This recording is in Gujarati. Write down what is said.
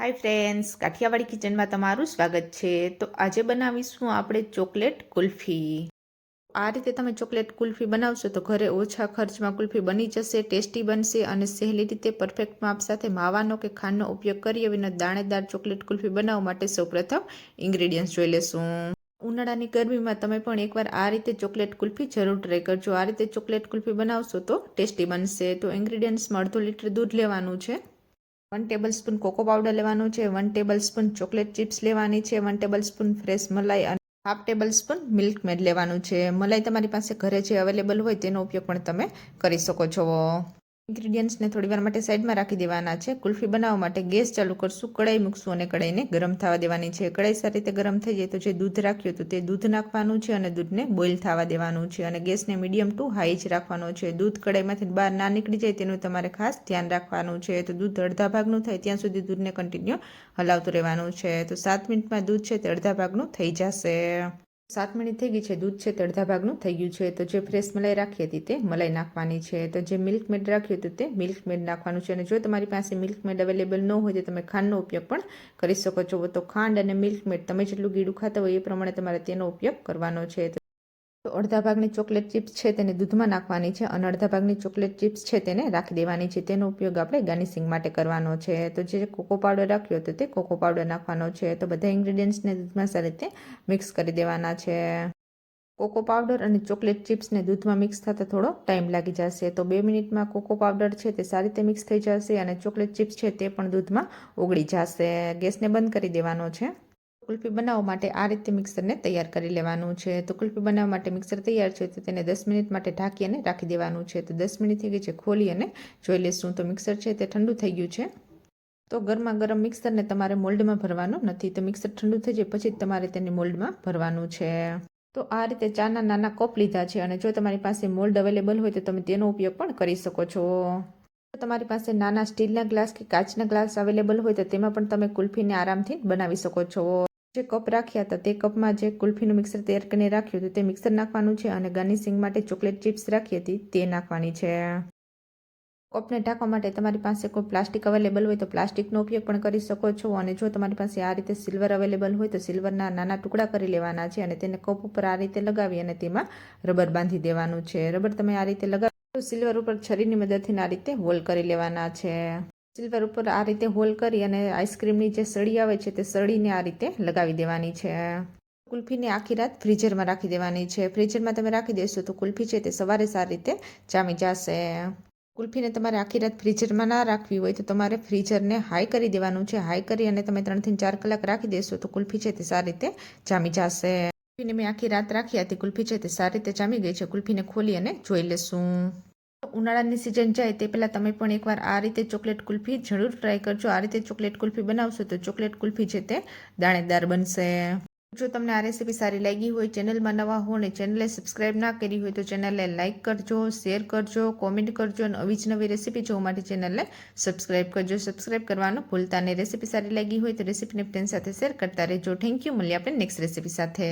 હાય ફ્રેન્ડ્સ કાઠિયાવાડી કિચનમાં તમારું સ્વાગત છે. તો આજે બનાવીશું આપણે ચોકલેટ કુલ્ફી. આ રીતે તમે ચોકલેટ કુલ્ફી બનાવશો તો ઘરે ઓછા ખર્ચમાં કુલ્ફી બની જશે, ટેસ્ટી બનશે અને સહેલી રીતે પરફેક્ટ માપ સાથે માવાનો કે ખાંડનો ઉપયોગ કરીએ વિના દાણેદાર ચોકલેટ કુલ્ફી બનાવવા માટે સૌપ્રથમ ઇન્ગ્રેડિયન્ટ્સ જોઈ લેશું. ઉનાળાની ગરમીમાં તમે પણ એકવાર આ રીતે ચોકલેટ કુલ્ફી જરૂર ટ્રાય કરજો. આ રીતે ચોકલેટ કુલ્ફી બનાવશો તો ટેસ્ટી બનશે. તો ઇન્ગ્રેડિયન્ટ્સમાં અડધો લીટર દૂધ લેવાનું છે. One tablespoon cocoa powder લેવાનું છે one tablespoon chocolate chips લેવાની છે વન ટેબલ સ્પૂન ફ્રેશ મલાઈ અને હાફ ટેબલ સ્પૂન મિલ્ક લેવાનું છે. મલાઈ તમારી પાસે ઘરે જે અવેલેબલ હોય તેનો ઉપયોગ પણ તમે કરી શકો છો. ઇન્ગ્રીડિયન્ટ્સને થોડી વાર માટે સાઈડમાં રાખી દેવાના છે. કુલ્ફી બનાવવા માટે ગેસ ચાલુ કરશું કડાઈ મૂકશું અને કડાઈને ગરમ થવા દેવાની છે. કડાઈ સારી રીતે ગરમ થઈ જાય તો જે દૂધ રાખ્યું હતું તે દૂધ નાખવાનું છે અને દૂધને બોઇલ થવા દેવાનું છે અને ગેસને મીડિયમ ટુ હાઈ જ રાખવાનો છે. દૂધ કડાઈમાંથી બહાર ના નીકળી જાય તેનું તમારે ખાસ ધ્યાન રાખવાનું છે. તો દૂધ અડધા ભાગનું થાય ત્યાં સુધી દૂધને કન્ટિન્યુ હલાવતું રહેવાનું છે. તો સાત મિનિટમાં દૂધ છે તે અડધા ભાગનું થઈ જશે. સાત મિનિટ થઈ ગઈ છે, દૂધ છે તે અડધા ભાગનું થઈ ગયું છે. તો જે ફ્રેશ મલાઈ રાખી હતી તે મલાઈ નાખવાની છે. તો જે મિલ્ક મેડ રાખ્યું હતું તે મિલ્ક મેડ નાખવાનું છે. અને જો તમારી પાસે મિલ્ક મેડ અવેલેબલ ન હોય તો તમે ખાંડનો ઉપયોગ પણ કરી શકો છો. તો ખાંડ અને મિલ્ક મેડ તમે જેટલું ગીડું ખાતા હોય એ પ્રમાણે તમારે તેનો ઉપયોગ કરવાનો છે. તો અડધા ભાગની ચોકલેટ ચિપ્સ છે તેને દૂધમાં નાખવાની છે અને અડધા ભાગની ચોકલેટ ચિપ્સ છે તેને રાખી દેવાની છે. તેનો ઉપયોગ આપણે ગાર્નિશિંગ માટે કરવાનો છે. તો જે કોકો પાવડર રાખ્યો હતો તે કોકો પાવડર નાખવાનો છે. તો બધા ઇન્ગ્રીડિયન્ટ્સને દૂધમાં સારી રીતે મિક્સ કરી દેવાના છે. કોકો પાવડર અને ચોકલેટ ચિપ્સને દૂધમાં મિક્સ થતાં થોડો ટાઈમ લાગી જશે. તો બે મિનિટમાં કોકો પાવડર છે તે સારી રીતે મિક્સ થઈ જશે અને ચોકલેટ ચિપ્સ છે તે પણ દૂધમાં ઓગળી જશે. ગેસને બંધ કરી દેવાનો છે. કુલ્ફી બનાવવા માટે આ રીતે મિક્સરને તૈયાર કરી લેવાનું છે. તો કુલ્ફી બનાવવા માટે મિક્સર તૈયાર છે તો તેને દસ મિનિટ માટે ઢાંકી અને રાખી દેવાનું છે. તો દસ મિનિટ થઈ ગઈ છે ખોલી અને જોઈ લઈશું તો મિક્સર છે તે ઠંડુ થઈ ગયું છે. તો ગરમા ગરમ મિક્સરને તમારે મોલ્ડમાં ભરવાનું નથી. તો મિક્સર ઠંડુ થઈ જાય પછી તમારે તેને મોલ્ડમાં ભરવાનું છે. તો આ રીતે ચાના નાના કપ લીધા છે અને જો તમારી પાસે મોલ્ડ અવેલેબલ હોય તો તમે તેનો ઉપયોગ પણ કરી શકો છો. તમારી પાસે નાના સ્ટીલના ગ્લાસ કે કાચના ગ્લાસ અવેલેબલ હોય તો તેમાં પણ તમે કુલ્ફીને આરામથી બનાવી શકો છો. જે કપ રાખ્યા હતા, તે કપમાં જે કુલ્ફીનું મિક્સર તૈયાર કરીને રાખ્યું હતું, તે મિક્સર નાખવાનું છે અને ગાર્નિશિંગ માટે ચોકલેટ ચિપ્સ રાખી હતી, તે નાખવાની છે. કપને ઢાંકવા માટે તમારી પાસે કોઈ પ્લાસ્ટિક અવેલેબલ હોય તો પ્લાસ્ટિકનો ઉપયોગ પણ કરી શકો છો અને જો તમારી પાસે આ રીતે સિલ્વર અવેલેબલ હોય તો સિલ્વરના નાના ટુકડા કરી લેવાના છે અને તેને કપ ઉપર આ રીતે લગાવી અને તેમાં રબર બાંધી દેવાનું છે. રબર તમે આ રીતે લગાવી સિલ્વર ઉપર છરીની મદદથી આ રીતે હોલ કરી લેવાના છે. સિલ્વર ઉપર આ રીતે હોલ કરી અને આઈસ્ક્રીમની જે સળી આવે છે તે સળીને આ રીતે લગાવી દેવાની છે. કુલ્ફીને આખી રાત ફ્રીઝરમાં રાખી દેવાની છે. ફ્રીઝરમાં તમે રાખી દેશો તો કુલ્ફી છે તે સવારે સારી રીતે જામી જશે. કુલ્ફીને તમારે આખી રાત ફ્રીઝરમાં ના રાખવી હોય તો તમારે ફ્રીઝરને હાઈ કરી દેવાનું છે. હાઈ કરી અને તમે ત્રણથી ચાર કલાક રાખી દેશો તો કુલ્ફી છે તે સારી રીતે જામી જશે. કુલ્ફીને મેં આખી રાત રાખી હતી. કુલ્ફી છે તે સારી રીતે જામી ગઈ છે. કુલ્ફીને ખોલી અને જોઈ લેશું. ઉનાળાની સિઝન જાય તે પહેલાં તમે પણ એકવાર આ રીતે ચોકલેટ કુલ્ફી જરૂર ટ્રાય કરજો. આ રીતે ચોકલેટ કુલ્ફી બનાવશો તો ચોકલેટ કુલ્ફી છે તે દાણેદાર બનશે. જો તમને આ રેસીપી સારી લાગી હોય ચેનલમાં નવા હો અને ચેનલે સબસ્ક્રાઇબ ના કરી હોય તો ચેનલને લાઇક કરજો શેર કરજો કોમેન્ટ કરજો અને આવી જ નવી રેસીપી જોવા માટે ચેનલને સબસ્ક્રાઇબ કરજો. સબસ્ક્રાઇબ કરવાનું ભૂલતા નહીં. રેસીપી સારી લાગી હોય તો રેસીપીને ફ્રેન્ડ સાથે શેર કરતા રહેજો. થેન્ક યુ મળીએ આપણે નેક્સ્ટ રેસીપી સાથે.